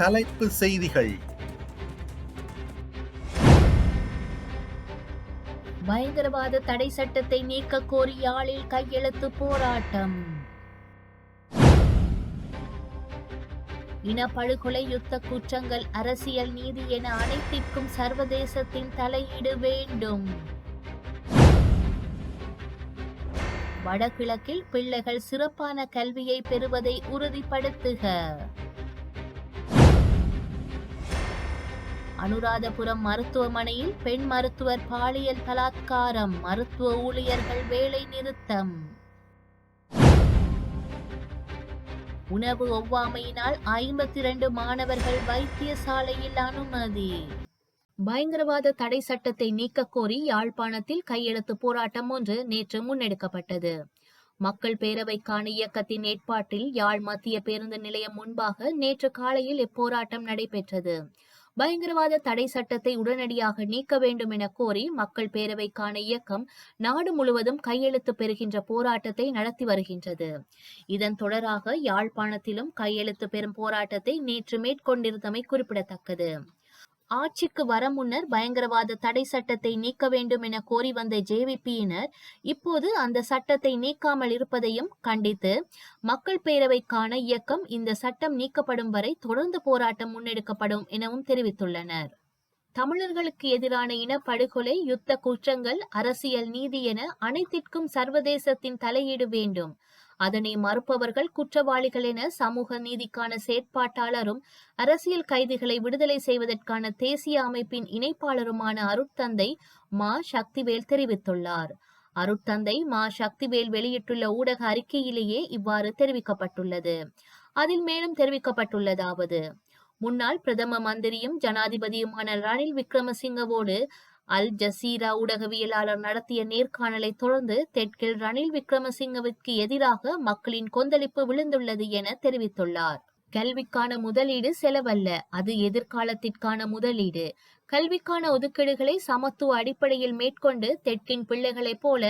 தலைப்பு செய்திகள். பயங்கரவாத தடை சட்டத்தை நீக்க கோரி யாழில் கையெழுத்து போராட்டம். இனப்படுகொலை யுத்த குற்றங்கள் அரசியல் நீதி என அனைத்திற்கும் சர்வதேசத்தின் தலையீடு வேண்டும். வடகிழக்கில் பிள்ளைகள் சிறப்பான கல்வியை பெறுவதை உறுதிப்படுத்துக. அனுராதபுரம் மருத்துவமனையில் பெண் மருத்துவர் பாலியல் பலாத்காரம். மருத்துவ ஊழியர்கள் வேலை நிறுத்தம். உணவு ஒவ்வாமையினால் ஐம்பத்தி இரண்டு மாணவர்கள் வைத்தியசாலையில் அனுமதி. பயங்கரவாத தடை சட்டத்தை நீக்க கோரி யாழ்ப்பாணத்தில் கையெழுத்து போராட்டம் ஒன்று நேற்று முன்னெடுக்கப்பட்டது. மக்கள் பேரவைக்கான இயக்கத்தின் ஏற்பாட்டில் யாழ் மத்திய பேருந்து நிலையம் முன்பாக நேற்று காலையில் இப்போராட்டம் நடைபெற்றது. பயங்கரவாத தடை சட்டத்தை உடனடியாக நீக்க வேண்டும் என கோரி மக்கள் பேரவைக்கான இயக்கம் நாடு முழுவதும் கையெழுத்து பெறுகின்ற போராட்டத்தை நடத்தி வருகின்றது. இதன் தொடராக யாழ்ப்பாணத்திலும் கையெழுத்து பெறும் போராட்டத்தை நேற்று மேற்கொண்டிருந்தமை குறிப்பிடத்தக்கது. ஆட்சிக்கு வர முன்னர் பயங்கரவாத தடை சட்டத்தை நீக்க வேண்டும் என கோரி வந்த ஜேவிபியினர் இப்போது அந்த சட்டத்தை நீக்காமல் இருப்பதையும் கண்டித்து மக்கள் பேரவைக்கான இயக்கம் இந்த சட்டம் நீக்கப்படும் வரை தொடர்ந்து போராட்டம் முன்னெடுக்கப்படும் எனவும் தெரிவித்துள்ளனர். தமிழர்களுக்கு எதிரான இனப்படுகொலை யுத்த குற்றங்கள் அரசியல் நீதி என அனைத்திற்கும் சர்வதேசத்தின் தலையீடு வேண்டும். அதனை மறுப்பவர்கள் குற்றவாளிகள் என சமூக நீதிக்கான செயற்பாட்டாளரும் அரசியல் கைதிகளை விடுதலை செய்வதற்கான தேசிய அமைப்பின் இணைப்பாளருமான அருட்தந்தை மா. சக்திவேல் தெரிவித்துள்ளார். அருட்தந்தை மா. சக்திவேல் வெளியிட்டுள்ள ஊடக அறிக்கையிலேயே இவ்வாறு தெரிவிக்கப்பட்டுள்ளது. அதில் மேலும் தெரிவிக்கப்பட்டுள்ளதாவது முன்னாள் பிரதம மந்திரியும் ஜனாதிபதியுமான ரணில் விக்ரமசிங்கவோடு அல் ஜசீரா ஊடகவியலாளர் நடத்திய நேர்காணலை தொடர்ந்து தெற்கில் ரணில் விக்ரமசிங்கவிற்கு எதிராக மக்களின் கொந்தளிப்பு விழுந்துள்ளது என தெரிவித்துள்ளார். கல்விக்கான முதலீடு செலவல்ல. அது எதிர்காலத்திற்கான முதலீடு. கல்விக்கான ஒதுக்கீடுகளை சமத்துவ அடிப்படையில் மேற்கொண்டு தெற்கின் பிள்ளைகளைப் போல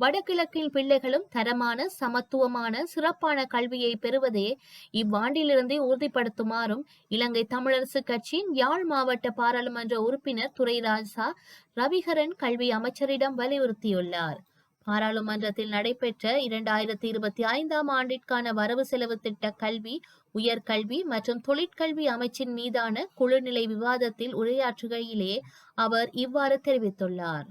வடகிழக்கின் பிள்ளைகளும் தரமான சமத்துவமான சிறப்பான கல்வியை பெறுவதே இவ்வாண்டிலிருந்தே உறுதிப்படுத்துமாறும் இலங்கை தமிழரசு கட்சியின் யாழ் மாவட்ட பாராளுமன்ற உறுப்பினர் துரைராஜா ரவிகரன் கல்வி அமைச்சரிடம் வலியுறுத்தியுள்ளார். பாராளுமன்றத்தில் நடைபெற்ற இரண்டாயிரத்தி இருபத்தி ஐந்தாம் ஆண்டிற்கான வரவு செலவு திட்ட கல்வி உயர்கல்வி மற்றும் தொழிற்கல்வி அமைச்சின் மீதான குழுநிலை விவாதத்தில் உரையாற்றுகையிலே அவர் இவ்வாறு தெரிவித்துள்ளார்.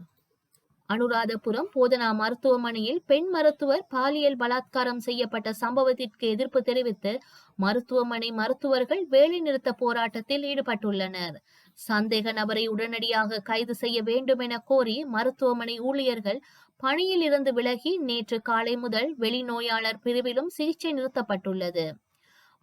அனுராதபுரம் போதனா மருத்துவமனையில் பெண் மருத்துவர் பாலியல் பலாத்காரம் செய்யப்பட்ட சம்பவத்திற்கு எதிர்ப்பு தெரிவித்து மருத்துவமனை மருத்துவர்கள் வேலைநிறுத்த போராட்டத்தில் ஈடுபட்டுள்ளனர். சந்தேக நபரை உடனடியாக கைது செய்ய வேண்டும் என கோரி மருத்துவமனை ஊழியர்கள் பணியில் இருந்து விலகி நேற்று காலை முதல் வெளிநோயாளர் பிரிவிலும் சிகிச்சை நிறுத்தப்பட்டுள்ளது.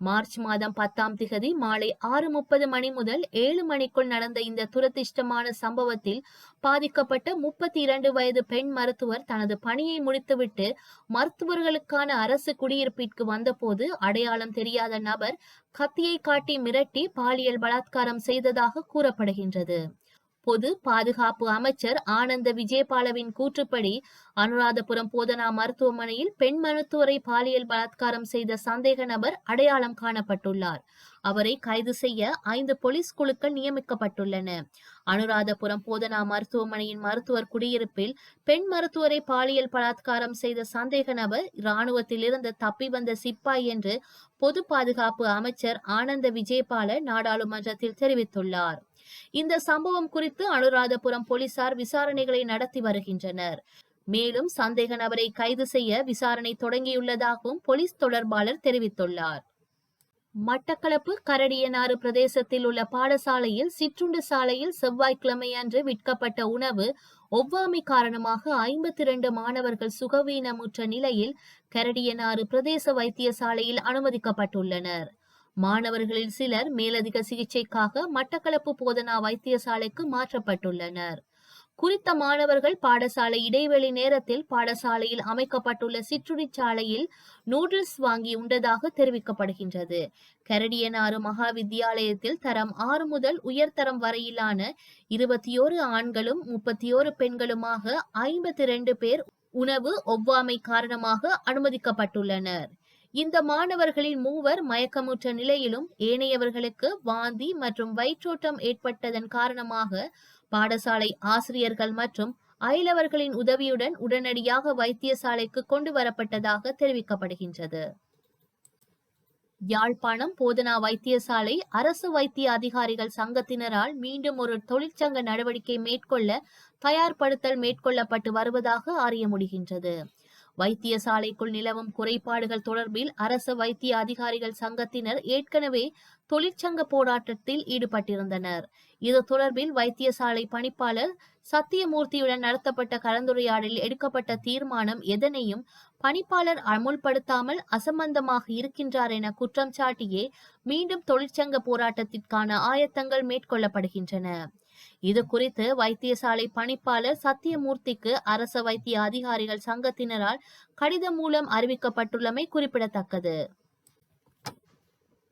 மார்ச் மாதம் பத்தாம் திகதி மாலை ஆறு முப்பது மணி முதல் ஏழு மணிக்குள் நடந்த இந்த துரதிர்ஷ்டமான சம்பவத்தில் பாதிக்கப்பட்ட முப்பத்தி இரண்டு வயது பெண் மருத்துவர் தனது பணியை முடித்துவிட்டு மருத்துவர்களுக்கான அரசு குடியிருப்பிற்கு வந்தபோது அடையாளம் தெரியாத நபர் கத்தியை காட்டி மிரட்டி பாலியல் பலாத்காரம் செய்ததாக கூறப்படுகின்றது. பொது பாதுகாப்பு அமைச்சர் ஆனந்த விஜயபாலவின் கூற்றுப்படி அனுராதபுரம் போதனா மருத்துவமனையில் பெண் மருத்துவரை பாலியல் பலாத்காரம் செய்த சந்தேக நபர் அடையாளம் காணப்பட்டுள்ளார். அவரை கைது செய்ய ஐந்து போலீஸ் குழுக்கள் நியமிக்கப்பட்டுள்ளன. அனுராதபுரம் போதனா மருத்துவமனையின் மருத்துவர் குடியிருப்பில் பெண் மருத்துவரை பாலியல் பலாத்காரம் செய்த சந்தேக நபர் இராணுவத்தில் இருந்து தப்பி வந்த சிப்பாய் என்று பொது பாதுகாப்பு அமைச்சர் ஆனந்த விஜயபால நாடாளுமன்றத்தில் தெரிவித்துள்ளார். இந்த சம்பவம் குறித்து அனுராதபுரம் போலீசார் விசாரணைகளை நடத்தி வருகின்றனர். மேலும் சந்தேக நபரை கைது செய்ய விசாரணை தொடங்கியுள்ளதாகவும் போலீஸ் தொடர்பாளர் தெரிவித்துள்ளார். மட்டக்களப்பு கரடியனாறு பிரதேசத்தில் உள்ள பாடசாலையில் சிற்றுண்டு சாலையில் செவ்வாய்க்கிழமை அன்று விற்கப்பட்ட உணவு ஒவ்வாமை காரணமாக ஐம்பத்தி இரண்டு மாணவர்கள் சுகவீனமுற்ற நிலையில் கரடியனாறு பிரதேச வைத்தியசாலையில் அனுமதிக்கப்பட்டுள்ளனர். மாணவர்களில் சிலர் மேலதிக சிகிச்சைக்காக மட்டக்களப்பு போதனா வைத்தியசாலைக்கு மாற்றப்பட்டுள்ளனர். குறித்த மாணவர்கள் பாடசாலை இடைவெளி நேரத்தில் பாடசாலையில் அமைக்கப்பட்டுள்ள சிற்றுண்டிச்சாலையில் நூடுல்ஸ் வாங்கி உண்டதாக தெரிவிக்கப்படுகின்றது. கரடியனாறு மகா வித்தியாலயத்தில் தரம் ஆறு முதல் உயர்தரம் வரையிலான இருபத்தி ஓரு ஆண்களும் முப்பத்தி ஓரு பெண்களுமாக ஐம்பத்தி இரண்டு பேர் உணவு ஒவ்வாமை காரணமாக அனுமதிக்கப்பட்டுள்ளனர். இந்த மாணவர்களின் மூவர் மயக்கமுற்ற நிலையிலும் ஏனையவர்களுக்கு வாந்தி மற்றும் வயிற்றோட்டம் ஏற்பட்டதன் காரணமாக பாடசாலை ஆசிரியர்கள் மற்றும் அயலவர்களின் உதவியுடன் உடனடியாக வைத்தியசாலைக்கு கொண்டு வரப்பட்டதாக தெரிவிக்கப்படுகின்றது. யாழ்ப்பாணம் போதனா வைத்தியசாலை அரசு வைத்திய அதிகாரிகள் சங்கத்தினரால் மீண்டும் ஒரு தொழிற்சங்க நடவடிக்கை மேற்கொள்ள தயார்படுத்தல் மேற்கொள்ளப்பட்டு வருவதாக அறிய முடிகின்றது. வைத்தியசாலைக்குள் நிலவும் குறைபாடுகள் தொடர்பில் அரசு வைத்திய அதிகாரிகள் சங்கத்தினர் ஏற்கனவே தொழிற்சங்க போராட்டத்தில் ஈடுபட்டிருந்தனர். இது தொடர்பில் வைத்தியசாலை பணிப்பாளர் சத்தியமூர்த்தியுடன் நடத்தப்பட்ட கலந்துரையாடலில் எடுக்கப்பட்ட தீர்மானம் எதனையும் பணிப்பாளர் அமுல்படுத்தாமல் அசம்பந்தமாக இருக்கின்றார் என குற்றம் சாட்டியே மீண்டும் தொழிற்சங்க போராட்டத்திற்கான ஆயத்தங்கள் மேற்கொள்ளப்படுகின்றன. இது குறித்து வைத்தியசாலை பணிப்பாளர் சத்தியமூர்த்திக்கு அரச வைத்திய அதிகாரிகள் சங்கத்தினரால் கடிதம் மூலம் அறிவிக்கப்பட்டுள்ளமை குறிப்பிடத்தக்கது.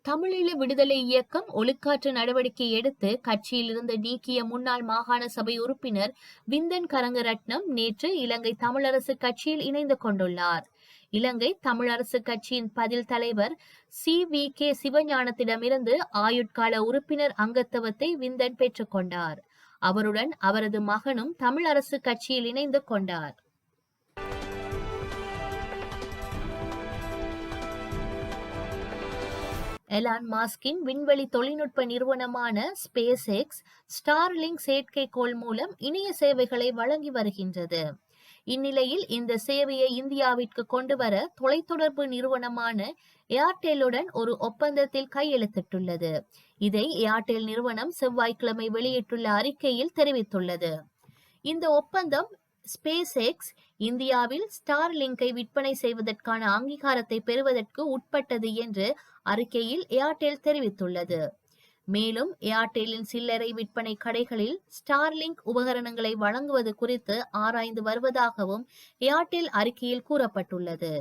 தமிழீழ விடுதலை இயக்கம் ஒழுக்காற்று நடவடிக்கை எடுத்து கட்சியிலிருந்து நீக்கிய முன்னாள் மாகாண சபை உறுப்பினர் விந்தன் கரங்கரட்னம் நேற்று இலங்கை தமிழரசு கட்சியில் இணைந்து கொண்டுள்ளார். இலங்கை தமிழரசு கட்சியின் பதில் தலைவர் சி. வி. கே. சிவஞானத்திடமிருந்து ஆயுட்கால உறுப்பினர் அங்கத்துவத்தை விந்தன் பெற்றுக்கொண்டார் அவருடன் அவரது மகனும் தமிழரசு கட்சியில் இணைந்து கொண்டார். எலான் மாஸ்கின் விண்வெளி தொழில்நுட்ப நிறுவனமான ஸ்பேஸ் எக்ஸ் ஸ்டார்லிங்க் செயற்கைக்கோள் மூலம் இணைய சேவைகளை வழங்கி வருகின்றது. இந்நிலையில் இந்த சேவையை இந்தியாவிற்கு கொண்டு வர தொலைத்தொடர்பு நிறுவனமான ஏர்டெல்லுடன் ஒரு ஒப்பந்தத்தில் கையெழுத்திட்டுள்ளது. இதை ஏர்டெல் நிறுவனம் செவ்வாய்க்கிழமை வெளியிட்டுள்ள அறிக்கையில் தெரிவித்துள்ளது. இந்த ஒப்பந்தம் ஸ்பேஸ் எக்ஸ் இந்தியாவில் ஸ்டார் லிங்கை விற்பனை செய்வதற்கான அங்கீகாரத்தை பெறுவதற்கு உட்பட்டது என்று அறிக்கையில் ஏர்டெல் தெரிவித்துள்ளது. மேலும் ஏர்டெல்லின் சில்லறை விற்பனை கடைகளில் ஸ்டார்லிங்க் உபகரணங்களை வழங்குவது குறித்து ஆராய்ந்து வருவதாகவும் ஏர்டெல் அறிக்கையில் கூறப்பட்டுள்ளது.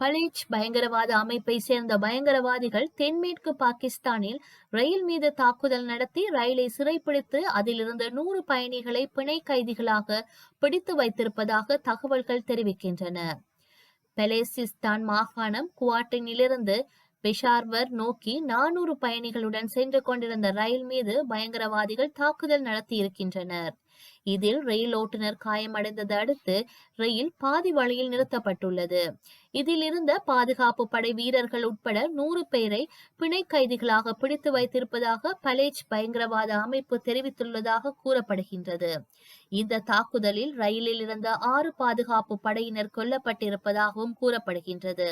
பலீச் பயங்கரவாத அமைப்பை சேர்ந்த பயங்கரவாதிகள் தென்மேற்கு பாகிஸ்தானில் ரயில் மீது தாக்குதல் நடத்தி ரயிலை சிறைப்பிடித்து அதிலிருந்து நூறு பயணிகளை பிணை கைதிகளாக பிடித்து வைத்திருப்பதாக தகவல்கள் தெரிவிக்கின்றன. பெலேசிஸ்தான் மாகாணம் குவாட்டினிலிருந்து பெஷார்வர் நோக்கி நானூறு பயணிகளுடன் சென்று கொண்டிருந்த ரயில் மீது பயங்கரவாதிகள் தாக்குதல் நடத்தியிருக்கின்றனர். இதில் ரயில் ஓட்டுநர் காயமடைந்ததை அடுத்து ரயில் பாதி வழியில் நிறுத்தப்பட்டுள்ளது. இதில் இருந்த பாதுகாப்பு படை வீரர்கள் உட்பட நூறு பேரை பிணை கைதிகளாக பிடித்து வைத்திருப்பதாக பலேஜ் பயங்கரவாத அமைப்பு தெரிவித்துள்ளதாக கூறப்படுகின்றது. இந்த தாக்குதலில் ரயிலில் இருந்த ஆறு பாதுகாப்பு படையினர் கொல்லப்பட்டிருப்பதாகவும் கூறப்படுகின்றது.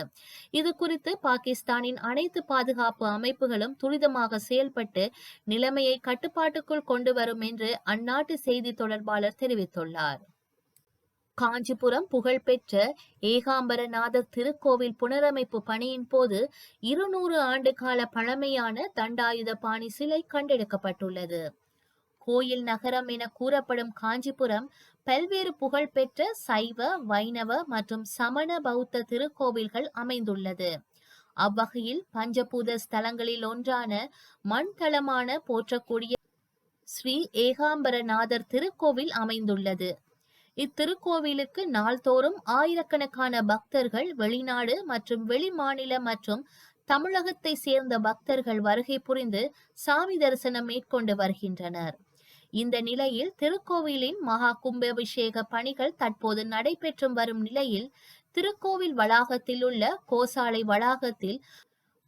இது குறித்து பாகிஸ்தானின் அனைத்து பாதுகாப்பு அமைப்புகளும் துரிதமாக செயல்பட்டு நிலைமையை கட்டுப்பாட்டுக்குள் கொண்டு வரும் என்று அந்நாட்டு செய்தி தொடர்பாளர் தெரிவித்துள்ளார். காஞ்சிபுரம் புகழ்பெற்ற ஏகாம்பரநாதர் திருக்கோவில் புனரமைப்பு பணியின் போது இருநூறு ஆண்டு கால பழமையான தண்டாயுத பாணி சிலை கண்டெடுக்கப்பட்டுள்ளது. கோயில் நகரம் என கூறப்படும் காஞ்சிபுரம் பல்வேறு புகழ்பெற்ற சைவ வைணவ மற்றும் சமண பௌத்த திருக்கோவில்கள் அமைந்துள்ளது. அவ்வகையில் பஞ்சபூத ஸ்தலங்களில் ஒன்றான மண் தளமான போற்றக்கூடிய ஸ்ரீ ஏகாம்பரநாதர் திருக்கோவில் அமைந்துள்ளது. இத்திருக்கோவிலுக்கு நாள்தோறும் ஆயிரக்கணக்கான பக்தர்கள் வெளிநாடு மற்றும் வெளிமாநில மற்றும் தமிழகத்தை சேர்ந்த பக்தர்கள் வருகை புரிந்து சாமி தரிசனம் மேற்கொண்டு வருகின்றனர். இந்த நிலையில் திருக்கோவிலின் மகா கும்பாபிஷேக பணிகள் தற்போது நடைபெற்று வரும் நிலையில் திருக்கோவில் வளாகத்தில் உள்ள கோசாலை வளாகத்தில்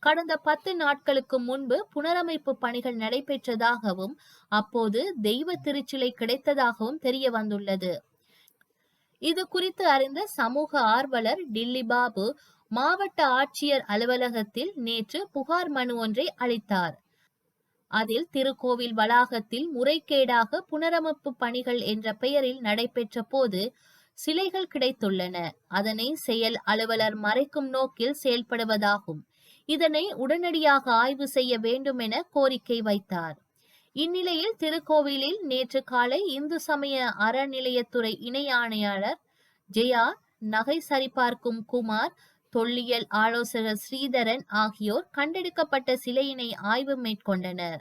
கடந்த பத்து நாட்களுக்கு முன்பு புனரமைப்பு பணிகள் நடைபெற்றதாகவும் அப்போது தெய்வ திருச்சிலை கிடைத்ததாகவும் தெரிய வந்துள்ளது. இது குறித்து அறிந்த சமூக ஆர்வலர் டில்லி பாபு மாவட்ட ஆட்சியர் அலுவலகத்தில் நேற்று புகார் மனு ஒன்றை அளித்தார். அதில் திருக்கோவில் வளாகத்தில் முறைகேடாக புனரமைப்பு பணிகள் என்ற பெயரில் நடைபெற்ற போது சிலைகள் கிடைத்துள்ளன. அதனை செயல் அலுவலர் மறைக்கும் நோக்கில் செயல்படுவதாகும். இதனை உடனடியாக ஆய்வு செய்ய வேண்டும் என கோரிக்கை வைத்தார். இந்நிலையில் திருக்கோவிலில் நேற்று காலை இந்து சமய அறநிலையத்துறை இணை ஆணையாளர் ஜெயா நகை சரிபார்க்கும் குமார் தொல்லியல் ஆலோசகர் ஸ்ரீதரன் ஆகியோர் கண்டெடுக்கப்பட்ட சிலையினை ஆய்வு மேற்கொண்டனர்.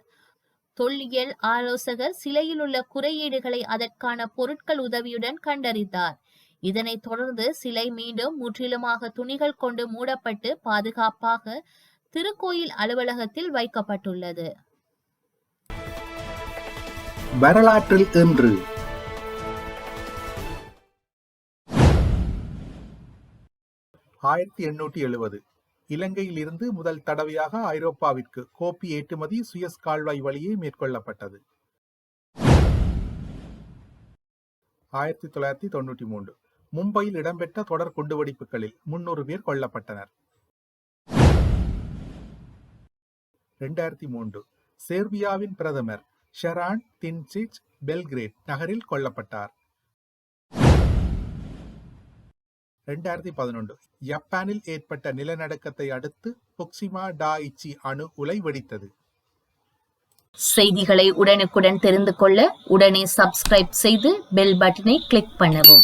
தொல்லியல் ஆலோசகர் சிலையில் உள்ள குறையீடுகளை அதற்கான பொருட்கள் உதவியுடன் கண்டறிந்தார். இதனைத் தொடர்ந்து சிலை மீண்டும் முற்றிலுமாக துணிகள் கொண்டு மூடப்பட்டு பாதுகாப்பாக திருக்கோயில் அலுவலகத்தில் வைக்கப்பட்டுள்ளது. வரலாற்றில் இன்று. ஆயிரத்தி எண்ணூற்றி எழுபது இலங்கையில் இருந்து முதல் தடவையாக ஐரோப்பாவிற்கு கோப்பி ஏற்றுமதி சுயஸ் கால்வாய் வழியே மேற்கொள்ளப்பட்டது. ஆயிரத்தி தொள்ளாயிரத்தி தொண்ணூற்றி மூன்று. மும்பையில் இடம்பெற்ற தொடர் குண்டுவெடிப்புகளில் முன்னூறு பேர் கொல்லப்பட்டனர். இரண்டாயிரத்தி மூன்று சேர்பியாவின் பிரதமர் ஷெரான் தின்சிச் பெல்கிரேட் நகரில் கொல்லப்பட்டார். இரண்டாயிரத்தி பதினொன்று ஜப்பானில் ஏற்பட்ட நிலநடுக்கத்தை அடுத்து புக்சிமா டாயிச்சி அணு உலை வெடித்தது. செய்திகளை உடனுக்குடன் தெரிந்து கொள்ள உடனே சப்ஸ்கிரைப் செய்து பெல் பட்டனை கிளிக் பண்ணவும்.